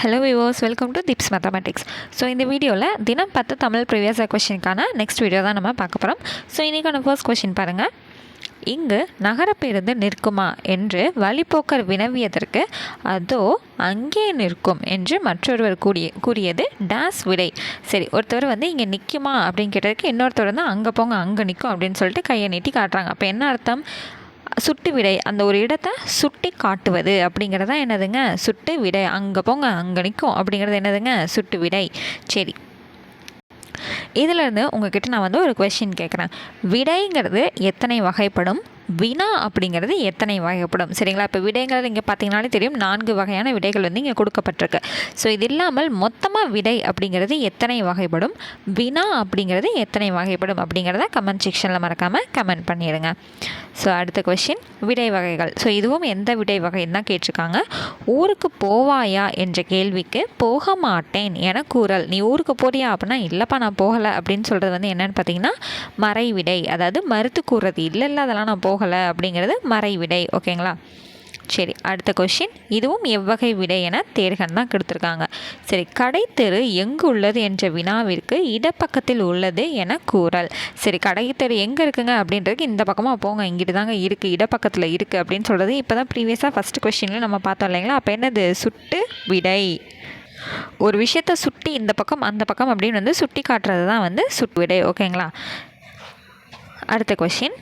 Hello viewers welcome to tips mathematics so இந்த வீடியோவில் தினம் பத்து தமிழ் ப்ரீவியஸ் கொஷினுக்கான நெக்ஸ்ட் வீடியோ தான் நம்ம பார்க்க போகிறோம் ஸோ இன்றைக்கான ஃபர்ஸ்ட் கொஷின் பாருங்கள் இங்கு நகர பேருந்து நிற்குமா என்று வழிப்போக்கர் வினவியதற்கு அதோ அங்கே நிற்கும் என்று மற்றொருவர் கூடிய கூறியது டேஸ் விடை சரி ஒருத்தவர் வந்து இங்கே நிற்குமா அப்படின்னு கேட்டதுக்கு இன்னொருத்தர் வந்து அங்கே போங்க அங்கே நிற்கும் அப்படின்னு சொல்லிட்டு கையை நீட்டி காட்டுறாங்க. அப்போ என்ன அர்த்தம்? சுட்டு விடை அந்த ஒரு இடத்த சுட்டி காட்டுவது அப்படிங்கிறது தான் என்னதுங்க? சுட்டு விடை. அங்கே போங்க அங்கே நிற்கும் அப்படிங்கிறது என்னதுங்க? சுட்டு விடை. சரி. இதிலேருந்து உங்ககிட்ட நான் வந்து ஒரு கொஷின் கேட்குறேன் விடைங்கிறது எத்தனை வகைப்படும்? வினா அப்படிங்கிறது எத்தனை வகைப்படும்? சரிங்களா? இப்போ விடைங்கிறது இங்கே பார்த்தீங்கனாலே தெரியும். நான்கு வகையான விடைகள் வந்து இங்கே கொடுக்கப்பட்டிருக்கு. ஸோ இது இல்லாமல் மொத்தமாக விடை அப்படிங்கிறது எத்தனை வகைப்படும்? வினா அப்படிங்கிறது எத்தனை வகைப்படும்? அப்படிங்கிறத கமெண்ட் செக்ஷனில் மறக்காமல் கமெண்ட் பண்ணிடுங்க. ஸோ அடுத்த கொஷின் விடை வகைகள். ஸோ இதுவும் எந்த விடை வகைன்னு தான் கேட்டிருக்காங்க. ஊருக்கு போவாயா என்ற கேள்விக்கு போக மாட்டேன் என கூறல். நீ ஊருக்கு போறியா அப்படின்னா இல்லைப்பா நான் போகலை அப்படின்னு சொல்கிறது வந்து என்னென்னு பார்த்தீங்கன்னா மறைவிடை. அதாவது மறுத்து கூறுறது இல்லை இல்லை அதெல்லாம் நான் போகலை அப்படிங்கிறது மறைவிடை ஓகேங்களா? சரி அடுத்த கொஷின் இதுவும் எவ்வகை விடை என தேர்கன் தான் கொடுத்துருக்காங்க. சரி கடை தெரு எங்கு உள்ளது என்ற வினாவிற்கு இடப்பக்கத்தில் உள்ளது என கூறல். சரி கடை தெரு எங்கே இருக்குங்க அப்படின்றதுக்கு இந்த பக்கமாக போங்க இங்கிட்டு தாங்க இருக்குது இடப்பக்கத்தில் இருக்குது அப்படின்னு சொல்கிறது இப்போ தான் ப்ரீவியஸாக ஃபஸ்ட் கொஷினில் நம்ம பார்த்தோம் இல்லைங்களா? அப்போ என்னது? சுட்டு விடை. ஒரு விஷயத்தை சுட்டி இந்த பக்கம் அந்த பக்கம் அப்படின்னு வந்து சுட்டி காட்டுறது தான் வந்து சுட்டு விடை ஓகேங்களா? அடுத்த கொஷின்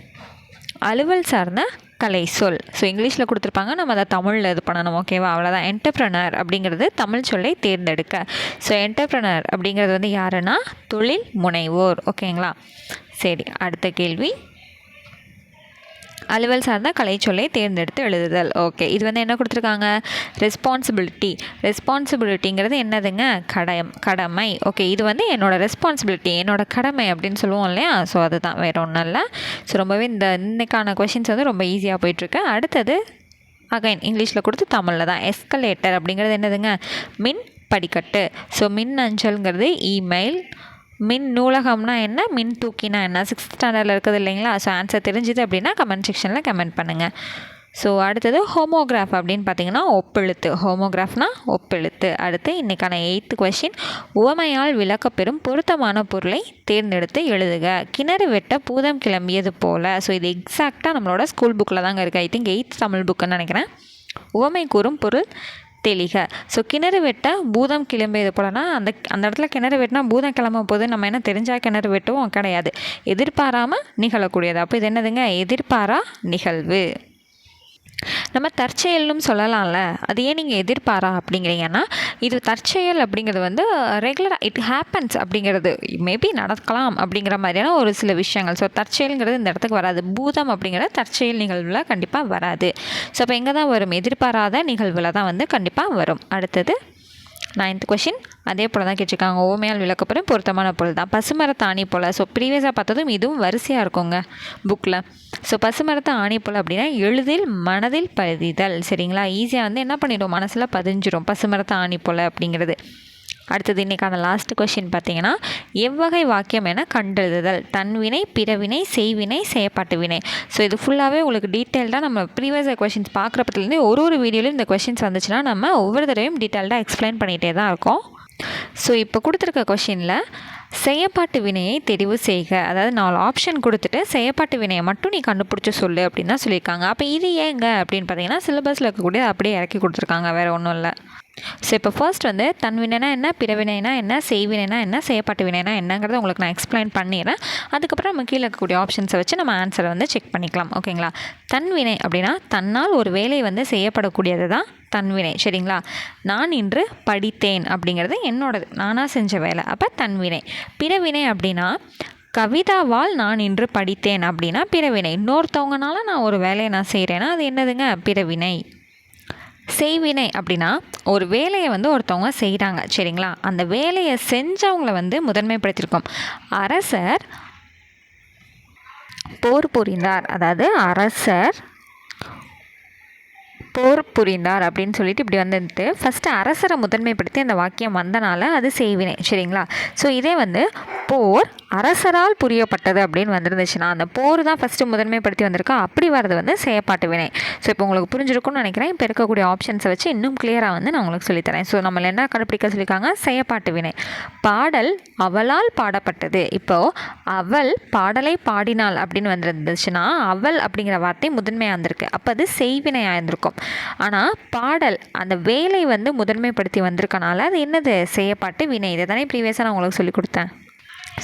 அலுவல் சார்ந்த கலை சொல். ஸோ இங்கிலீஷில் கொடுத்துருப்பாங்க. நம்ம அதை தமிழில் இது பண்ணணும் ஓகேவா அவ்வளோதான் என்டர்ப்ரனர் அப்படிங்கிறது தமிழ் சொல்லை தேர்ந்தெடுக்க. ஸோ என்டர்ப்ரனர் அப்படிங்கிறது வந்து யாருன்னா? தொழில் முனைவோர். ஓகேங்களா சரி அடுத்த கேள்வி. அலுவல் சார்ந்த கலைச்சொல்லை தேர்ந்தெடுத்து எழுதுதல். ஓகே இது வந்து என்ன கொடுத்துருக்காங்க? ரெஸ்பான்சிபிலிட்டி ரெஸ்பான்சிபிலிட்டிங்கிறது என்னதுங்க? கடம் கடமை. ஓகே இது வந்து என்னோடய ரெஸ்பான்சிபிலிட்டி என்னோடய கடமை அப்படின்னு சொல்லுவோம் இல்லையா? ஸோ அதுதான். வேறு ஒன்றும் இல்லை. ஸோ ரொம்பவே இந்த இன்னைக்கான கொஷின்ஸ் வந்து ரொம்ப ஈஸியாக போயிட்டுருக்கு. அடுத்தது அகைன் இங்கிலீஷில் கொடுத்து தமிழில் தான். எஸ்கலேட்டர் அப்படிங்கிறது என்னதுங்க? மின் படிக்கட்டு. ஸோ மின் அஞ்சல்ங்கிறது இமெயில் மின் நூலகம்னா என்ன? மின் தூக்கினா என்ன? சிக்ஸ்த் ஸ்டாண்டர்டில் இருக்குது இல்லைங்களா? ஸோ ஆன்சர் தெரிஞ்சுது அப்படின்னா கமெண்ட் செக்ஷனில் கமெண்ட் பண்ணுங்கள் ஸோ அடுத்தது ஹோமோகிராஃப் அப்படின்னு பார்த்தீங்கன்னா ஒப்பெழுத்து. ஹோமோகிராஃப்னா ஒப்பெழுத்து. அடுத்து இன்றைக்கான எயித்து கொஷின் உவமையால் விளக்கப்பெறும் பொருத்தமான பொருளை தேர்ந்தெடுத்து எழுதுக. கிணறு வெட்ட பூதம் கிளம்பியது போல். ஸோ இது எக்ஸாக்டாக நம்மளோட ஸ்கூல் புக்கில் தாங்க இருக்குது ஐ திங்க் எயித் தமிழ் புக்குன்னு நினைக்கிறேன். உவமை கூறும் பொருள் தெளிக. ஸோ கிணறு வெட்ட பூதம் கிளம்பியது போலனா அந்த அந்த இடத்துல கிணறு வெட்டினா பூதம் கிளம்ப போது நம்ம என்ன தெரிஞ்சால் கிணறு வெட்டவும்? கிடையாது. எதிர்பாராமல் நிகழக்கூடியது. அப்போ இது என்னதுங்க? எதிர்பாரா நிகழ்வு. நம்ம தற்செயல்னு சொல்லலாம்ல. அது ஏன் நீங்கள் எதிர்பாரா அப்படிங்கிறீங்கன்னா இது தற்செயல் அப்படிங்கிறது வந்து ரெகுலராக இட் ஹேப்பன்ஸ் அப்படிங்கிறது மேபி நடக்கலாம் அப்படிங்கிற மாதிரியான ஒரு சில விஷயங்கள். ஸோ தற்செயலுங்கிறது இந்த இடத்துக்கு வராது. பூதம் அப்படிங்கிற தற்செயல் நிகழ்வில் கண்டிப்பாக வராது. ஸோ அப்போ எங்கே தான் வரும்? எதிர்பாராத நிகழ்வில் தான் வந்து கண்டிப்பாக வரும். அடுத்தது நைன்த் கொஷின் அதே போல் தான் கேட்டிருக்காங்க. ஓமையால் விளக்கப்படும் பொருத்தமான பொருள் தான் பசுமரத்து ஆணி போல். ஸோ ப்ரீவியஸாக பார்த்ததும் இதுவும் வரிசையாக இருக்குங்க புக்கில் ஸோ பசுமரத்து ஆணி போல் அப்படின்னா எளிதில் மனதில் பதிதல் சரிங்களா? ஈஸியாக வந்து என்ன பண்ணிடும்? மனசில் பதிஞ்சிடும் பசுமரத்து ஆணி போல் அப்படிங்கிறது. அடுத்தது இன்றைக்கான லாஸ்ட் கொஷின் பார்த்தீங்கன்னா எவ்வகை வாக்கியம் என கண்டெழுதுதல் தன்வினை பிறவினை செய்வினை செயப்பாட்டு வினை. ஸோ இது ஃபுல்லாகவே உங்களுக்கு டீட்டெயில்டாக நம்ம ப்ரீவியஸ் கொஷின்ஸ் பார்க்குறப்பத்துலேருந்து ஒரு ஒரு வீடியோலையும் இந்த கொஷின்ஸ் வந்துச்சுன்னா நம்ம ஒவ்வொரு தடவையும் டீட்டெயில்டாக எக்ஸ்பிளைன் பண்ணிகிட்டே தான் இருக்கோம். ஸோ இப்போ கொடுத்துருக்க கொஷினில் செயப்பாட்டு வினையை தெரிவு செய்க. அதாவது நாலு ஆப்ஷன் கொடுத்துட்டு செயப்பாட்டு வினையை மட்டும் நீ கண்டுபிடிச்சி சொல்லு அப்படின்னு தான் சொல்லியிருக்காங்க. அப்போ இது ஏங்க அப்படின்னு பார்த்தீங்கன்னா சிலபஸில் இருக்கக்கூடிய அப்படியே இறக்கி கொடுத்துருக்காங்க. வேறு ஒன்றும் இல்லை. ஸோ இப்போ ஃபர்ஸ்ட் வந்து தன்வினைனா என்ன பிறவினைனா என்ன செய்வினைனா என்ன செய்யப்பட்ட வினைனா என்னங்கிறத உங்களுக்கு நான் எக்ஸ்பிளைன் பண்ணிடுறேன். அதுக்கப்புறம் நம்ம கீழே இருக்கக்கூடிய ஆப்ஷன்ஸை வச்சு நம்ம ஆன்சரை வந்து செக் பண்ணிக்கலாம். ஓகேங்களா தன்வினை அப்படின்னா தன்னால் ஒரு வேலை வந்து செய்யப்படக்கூடியது தான் தன்வினை சரிங்களா? நான் இன்று படித்தேன் அப்படிங்கிறது என்னோடது. நானாக செஞ்ச வேலை. அப்போ தன்வினை பிறவினை அப்படின்னா கவிதாவால் நான் இன்று படித்தேன் அப்படின்னா பிறவினை இன்னொருத்தவங்கனால நான் ஒரு வேலையை நான் செய்கிறேன்னா அது என்னதுங்க? பிறவினை செய்வினை அப்படின்னா ஒரு வேலையை வந்து ஒருத்தவங்க செய்கிறாங்க சரிங்களா? அந்த வேலையை செஞ்சவங்கள வந்து முதன்மைப்படுத்தியிருக்கோம். அரசர் போர் புரிந்தார். அதாவது அரசர் போர் புரிந்தார் அப்படின்னு சொல்லிட்டு இப்படி வந்துட்டு ஃபஸ்ட்டு அரசரை முதன்மைப்படுத்தி அந்த வாக்கியம் வந்தனால அது செய்வினை சரிங்களா? ஸோ இதே வந்து போர் அரசரால் புரியப்பட்டது அப்படின்னு வந்துருந்துச்சுன்னா அந்த போர் தான் ஃபஸ்ட்டு முதன்மைப்படுத்தி வந்திருக்கா. அப்படி வர்றது வந்து செயப்பாட்டு வினை. ஸோ இப்போ உங்களுக்கு புரிஞ்சிருக்கும்னு நினைக்கிறேன். இப்போ இருக்கக்கூடிய ஆப்ஷன்ஸை வச்சு இன்னும் கிளியராக வந்து நான் உங்களுக்கு சொல்லித்தரேன். ஸோ நம்மளை என்ன கண்டுபிடிக்க சொல்லியிருக்காங்க? செயப்பாட்டு வினை. பாடல் அவளால் பாடப்பட்டது. இப்போது அவள் பாடலை பாடினாள் அப்படின்னு வந்துருந்துச்சுன்னா அவள் அப்படிங்கிற வார்த்தை முதன்மையாக இருந்திருக்கு அப்போ அது செய்வினையாக இருந்திருக்கும். ஆனால் பாடல் அந்த வேலை வந்து முதன்மைப்படுத்தி வந்திருக்கனால அது என்னது? செய்யப்பாட்டு வினை. இதை தானே ப்ரீவியஸாக நான் உங்களுக்கு சொல்லி கொடுத்தேன்.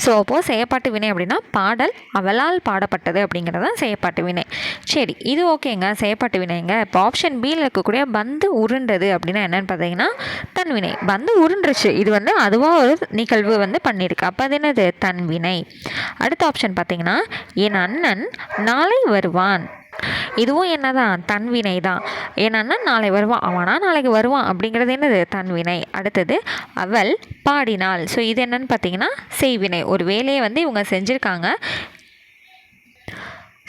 ஸோ அப்போது செய்யப்பாட்டு வினை அப்படின்னா பாடல் அவளால் பாடப்பட்டது அப்படிங்கிறது தான் செய்யப்பாட்டு வினை. சரி இது ஓகேங்க. செய்யப்பாட்டு வினைங்க. இப்போ ஆப்ஷன் பியில் இருக்கக்கூடிய பந்து உருண்டது அப்படின்னா என்னென்னு பார்த்தீங்கன்னா தன்வினை பந்து உருண்டுருச்சு. இது வந்து அதுவாக ஒரு நிகழ்வு வந்து பண்ணியிருக்கு அப்போ அது என்னது? தன்வினை அடுத்த ஆப்ஷன் பார்த்தீங்கன்னா என் அண்ணன் நாளை வருவான். இதுவும் என்ன தான் தன்வினை தான் என்னன்னா நாளை வருவான். அவனா நாளைக்கு வருவான். அப்படிங்கிறது என்னது? தன்வினை அடுத்தது அவள் பாடினாள். ஸோ இது என்னன்னு பார்த்தீங்கன்னா செய்வினை. ஒரு வேலையை வந்து இவங்க செஞ்சுருக்காங்க.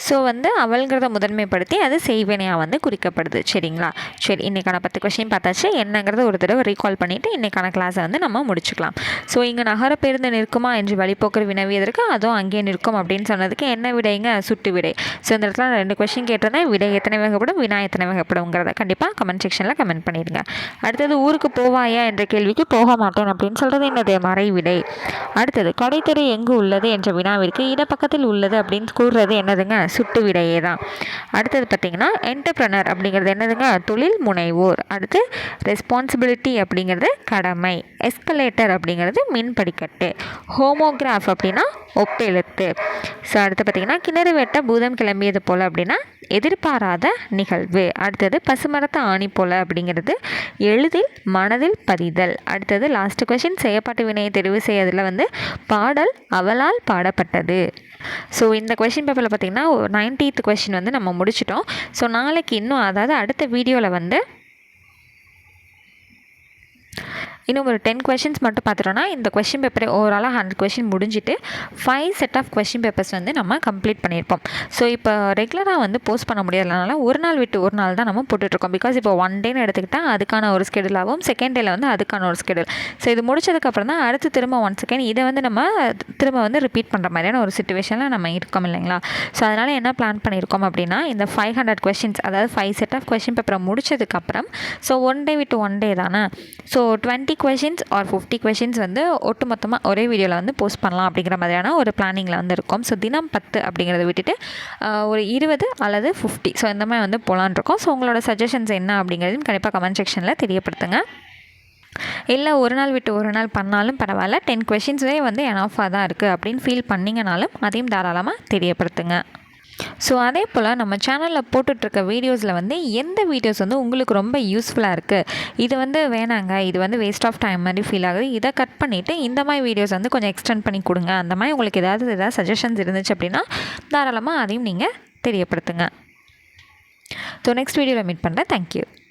ஸோ வந்து அவள்ங்கிறத முதன்மைப்படுத்தி அது செய்வினையாக வந்து குறிக்கப்படுது. சரிங்களா? சரி இன்றைக்கான பத்து கொஷின் பார்த்தாச்சு. என்னங்கிறத ஒரு தடவை ரீகால் பண்ணிவிட்டு இன்றைக்கான கிளாஸை வந்து நம்ம முடிச்சுக்கலாம். ஸோ இங்கே நகர பேருந்து நிற்குமா என்று வழிபோக்கர் வினவியதற்கு அதுவும் அங்கே நிற்கும் அப்படின்னு சொன்னதுக்கு என்ன விடைங்க? சுட்டு விடை. ஸோ இந்த இடத்துல ரெண்டு கொஷின் கேட்டிருந்தேன். விடை எத்தனை வகைப்படும் வினா எத்தனை வகைப்படுங்கிறத கண்டிப்பாக கமெண்ட் செக்ஷனில் கமெண்ட் பண்ணிடுங்க. அடுத்தது ஊருக்கு போவாயா? என்ற கேள்விக்கு போக மாட்டேன் அப்படின்னு சொல்கிறது என்னது மறை விடை அடுத்தது கடைத்தெரு எங்கு உள்ளது? என்ற வினாவிற்கு இடப்பக்கத்தில் உள்ளது அப்படின்னு கூறுறது என்னதுங்க? சுட்டு விடையே தான். அடுத்தது பார்த்திங்கன்னா என்டர்ப்ரனர் அப்படிங்கிறது என்னதுங்க? தொழில் முனைவோர். அடுத்து ரெஸ்பான்சிபிலிட்டி அப்படிங்கிறது கடமை. எஸ்கலேட்டர் அப்படிங்கிறது மின் படிக்கட்டு ஹோமோகிராஃப் அப்படின்னா ஒப்பெழுத்து. ஸோ அடுத்து பார்த்திங்கன்னா கிணறு வெட்ட பூதம் கிளம்பியது போல் அப்படின்னா எதிர்பாராத நிகழ்வு. அடுத்தது பசுமரத்த ஆணி போல அப்படிங்கிறது எளிதில் மனதில் பதிதல். அடுத்தது லாஸ்ட் கொஷின் செய்யப்பட்ட வினையை தெரிவு செய்யறதுல வந்து பாடல் அவளால் பாடப்பட்டது. ஸோ இந்த கொஷின் பேப்பரில் பார்த்திங்கன்னா நைன்டீத் கொஷின் வந்து நம்ம முடிச்சிட்டோம். ஸோ நாளைக்கு இன்னும் அதாவது அடுத்த வீடியோவில் வந்து இன்னும் ஒரு டென் கொஷின்ஸ் மட்டும் பார்த்துட்டோன்னா இந்த கொஷின் பேப்பரை ஓவராலாக ஹண்ட்ரட் கொஷின் முடிஞ்சிட்டு five set of question papers வந்து நம்ம கம்ப்ளீட் பண்ணியிருப்போம். ஸோ இப்போ ரெகுலராக வந்து போஸ்ட் பண்ண முடியாதனால ஒரு நாள் விட்டு ஒரு நாள் தான் நம்ம போட்டுட்ருக்கோம். பிகாஸ் இப்போ ஒன் டேன்னு எடுத்துக்கிட்டால் அதுக்கான ஒரு ஸ்கெடியூல் ஆகும். செகண்ட் டேயில் வந்து அதுக்கான ஒரு ஸ்கெடியூல் ஸோ இது முடிச்சதுக்கப்புறம் தான் அடுத்து திரும்ப ஒன் செகண்ட் இதை வந்து நம்ம திரும்ப வந்து ரிப்பீட் பண்ணுற மாதிரியான ஒரு சுச்சுவேஷனில் நம்ம இருக்கோம் இல்லைங்களா? ஸோ அதனால் என்ன பிளான் பண்ணியிருக்கோம் அப்படின்னா இந்த ஃபைவ் ஹண்ட்ரட் கொஷின்ஸ் அதாவது ஃபைவ் செட் ஆஃப் கொஷின் பேப்பரை முடிச்சதுக்கப்புறம் ஸோ ஒன் டே விட்டு ஒன் டே தானே? So twenty questions or fifty questions வந்து ஒட்டு மொத்தமாக ஒரே வீடியோவில் வந்து போஸ்ட் பண்ணலாம் அப்படிங்கிற மாதிரியான ஒரு பிளானிங்கில் வந்து இருக்கும் ஸோ தினம் பத்து அப்படிங்கிறத விட்டுட்டு ஒரு இருபது அல்லது ஃபிஃப்டி ஸோ இந்த மாதிரி வந்து போகலான் இருக்கோம். ஸோ உங்களோட சஜஷன்ஸ் என்ன அப்படிங்கிறதையும் கண்டிப்பாக கமெண்ட் செக்ஷனில் தெரியப்படுத்துங்க. இல்லை ஒரு நாள் விட்டு ஒரு நாள் பண்ணாலும் பரவாயில்ல. டென் கொஷின்ஸே வந்து எனாஃபாக தான் இருக்குது அப்படின்னு ஃபீல் பண்ணிங்கனாலும் அதையும் தாராளமாக தெரியப்படுத்துங்க. ஸோ அதே போல் நம்ம சேனலில் போட்டுட்ருக்க வீடியோஸில் வந்து எந்த வீடியோஸ் வந்து உங்களுக்கு ரொம்ப யூஸ்ஃபுல்லாக இருக்குது இது வந்து வேணாங்க. இது வந்து வேஸ்ட் ஆஃப் டைம் மாதிரி ஃபீல் ஆகுது. இதை கட் பண்ணிவிட்டு இந்த மாதிரி வீடியோஸ் வந்து கொஞ்சம் எக்ஸ்டெண்ட் பண்ணி கொடுங்க. அந்த மாதிரி உங்களுக்கு ஏதாவது ஏதாவது சஜஷன்ஸ் இருந்துச்சு அப்படின்னா தாராளமாக அதையும் நீங்கள் தெரியப்படுத்துங்க. ஸோ நெக்ஸ்ட் வீடியோவில் மீட் பண்ணுறேன் தேங்க்யூ